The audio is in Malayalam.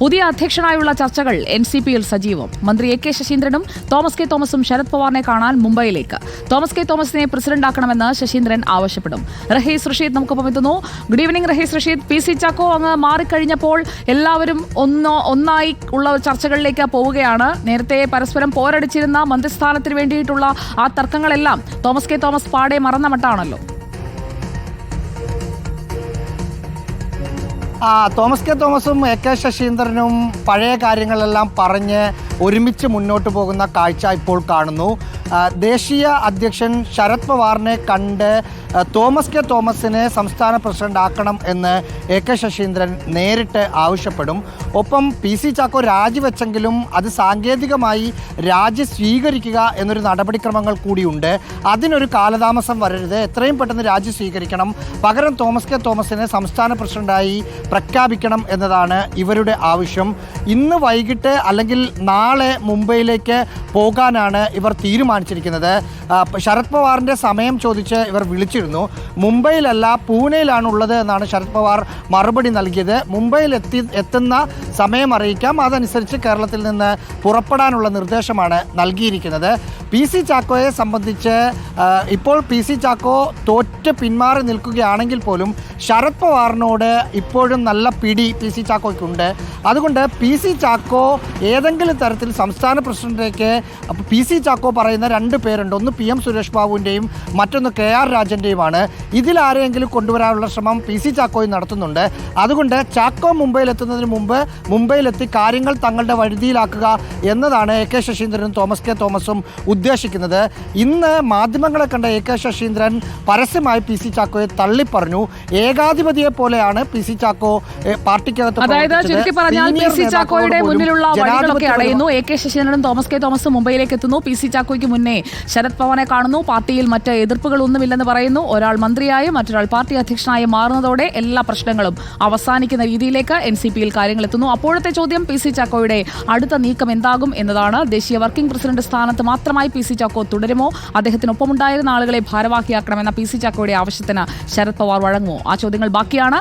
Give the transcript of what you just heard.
പുതിയ അധ്യക്ഷനായുള്ള ചർച്ചകൾ എൻ സി പിയിൽ സജീവം. മന്ത്രി എ കെ ശശീന്ദ്രനും തോമസ് കെ തോമസും ശരത് പവാറിനെ കാണാൻ മുംബൈയിലേക്ക്. തോമസ് കെ തോമസിനെ പ്രസിഡന്റാക്കണമെന്ന് ശശീന്ദ്രൻ ആവശ്യപ്പെടും. റഹീസ് റഷീദ് നമുക്കൊപ്പം എത്തുന്നു. Good evening Rahees Rasheed. P C Chacko അങ്ങ് മാറിക്കഴിഞ്ഞപ്പോൾ എല്ലാവരും ഒന്നോ ഒന്നായി ഉള്ള ചർച്ചകളിലേക്ക് പോവുകയാണ്. നേരത്തെ പരസ്പരം പോരടിച്ചിരുന്ന മന്ത്രിസ്ഥാനത്തിന് വേണ്ടിയിട്ടുള്ള ആ തർക്കങ്ങളെല്ലാം തോമസ് കെ തോമസ് പാടെ മറന്ന മട്ടാണല്ലോ. തോമസ് കെ തോമസും എ കെ ശശീന്ദ്രനും പഴയ കാര്യങ്ങളെല്ലാം പറഞ്ഞ് ഒരുമിച്ച് മുന്നോട്ട് പോകുന്ന കാഴ്ച ഇപ്പോൾ കാണുന്നു. ദേശീയ അധ്യക്ഷൻ ശരത് പവാറിനെ കണ്ട് തോമസ് കെ തോമസിനെ സംസ്ഥാന പ്രസിഡന്റ് ആക്കണം എന്ന് എ കെ ശശീന്ദ്രൻ നേരിട്ട് ആവശ്യപ്പെടും. ഒപ്പം പി സി ചാക്കോ രാജിവെച്ചെങ്കിലും അത് സാങ്കേതികമായി രാജി സ്വീകരിക്കുക എന്നൊരു നടപടിക്രമങ്ങൾ കൂടിയുണ്ട്. അതിനൊരു കാലതാമസം വരരുത്. എത്രയും പെട്ടെന്ന് രാജി സ്വീകരിക്കണം. പകരം തോമസ് കെ തോമസിനെ സംസ്ഥാന പ്രസിഡന്റായി പ്രഖ്യാപിക്കണം എന്നതാണ് ഇവരുടെ ആവശ്യം. ഇന്ന് വൈകിട്ട് അല്ലെങ്കിൽ നാളെ മുംബൈയിലേക്ക് പോകാനാണ് ഇവർ തീരുമാനിച്ചിരിക്കുന്നത്. ശരത് പവാറിന്റെ സമയം ചോദിച്ച് ഇവർ വിളിച്ചിരുന്നു. മുംബൈയിലല്ല പൂനെയിലാണ് ഉള്ളത് എന്നാണ് ശരത് പവാർ മറുപടി നൽകിയത്. മുംബൈയിൽ എത്തി എത്തുന്ന സമയം അറിയിക്കാം. അതനുസരിച്ച് കേരളത്തിൽ നിന്ന് പുറപ്പെടാനുള്ള നിർദ്ദേശമാണ് നൽകിയിരിക്കുന്നത്. പി സി ചാക്കോയെ സംബന്ധിച്ച് ഇപ്പോൾ പി സി ചാക്കോ തോറ്റ് പിന്മാറി നിൽക്കുകയാണെങ്കിൽ പോലും ശരത് പവാറിനോട് ഇപ്പോഴും നല്ല പിടി പി സി ചാക്കോയ്ക്കുണ്ട്. അതുകൊണ്ട് പി സി ചാക്കോ ഏതെങ്കിലും തരത്തിൽ സംസ്ഥാന പ്രസിഡന്റിലേക്ക് പി സി ചാക്കോ പറയുന്ന രണ്ട് പേരുണ്ട്. ഒന്ന് പി എം സുരേഷ് ബാബുവിന്റെയും മറ്റൊന്ന് കെ ആർ രാജന്റെയുമാണ് ഇതിലാരെയെങ്കിലും കൊണ്ടുവരാനുള്ള ശ്രമം പി സി ചാക്കോയും നടത്തുന്നുണ്ട്. അതുകൊണ്ട് ചാക്കോ മുംബൈയിൽ എത്തുന്നതിന് മുമ്പ് മുംബൈയിലെത്തി കാര്യങ്ങൾ തങ്ങളുടെ വഴുതിയിലാക്കുക എന്നതാണ് എ കെ ശശീന്ദ്രനും തോമസ് കെ തോമസും ഉദ്ദേശിക്കുന്നത്. ഇന്ന് മാധ്യമങ്ങളെ കണ്ട എ കെ ശശീന്ദ്രൻ പരസ്യമായി പി സി ചാക്കോയെ തള്ളിപ്പറഞ്ഞു. ഏകാധിപതിയെ പോലെയാണ് പി സി ചാക്കോ പാർട്ടിക്കകത്ത് അതായത് തോമസ് ചുരുക്കി പറഞ്ഞാൽ പി സി ചാക്കോയുടെ മുന്നിലുള്ള വഴികളൊക്കെ അടയുന്നു. എ കെ ശശീന്ദ്രനും തോമസ് കെ തോമസും മുംബൈയിലേക്ക് എത്തുന്നു. പി സി ചാക്കോയ്ക്ക് മുന്നേ ശരത് പവാനെ കാണുന്നു. പാർട്ടിയിൽ മറ്റ് എതിർപ്പുകളൊന്നുമില്ലെന്ന് പറയുന്നു. ഒരാൾ മന്ത്രിയായും മറ്റൊരാൾ പാർട്ടി അധ്യക്ഷനായും മാറുന്നതോടെ എല്ലാ പ്രശ്നങ്ങളും അവസാനിക്കുന്ന രീതിയിലേക്ക് എൻ സി പിയിൽ കാര്യങ്ങൾ എത്തുന്നു അപ്പോഴത്തെ ചോദ്യം പി സി ചാക്കോയുടെ അടുത്ത നീക്കം എന്താകും എന്നതാണ്. ദേശീയ വർക്കിംഗ് പ്രസിഡന്റ് സ്ഥാനത്ത് മാത്രമായി പി സി ചാക്കോ തുടരുമോ? അദ്ദേഹത്തിനൊപ്പമുണ്ടായിരുന്ന ആളുകളെ ഭാരവാഹിയാക്കണമെന്ന പി സി ചാക്കോയുടെ ആവശ്യത്തിന് ശരത് പവാർ വഴങ്ങുമോ? ആ ചോദ്യങ്ങൾ ബാക്കിയാണ്.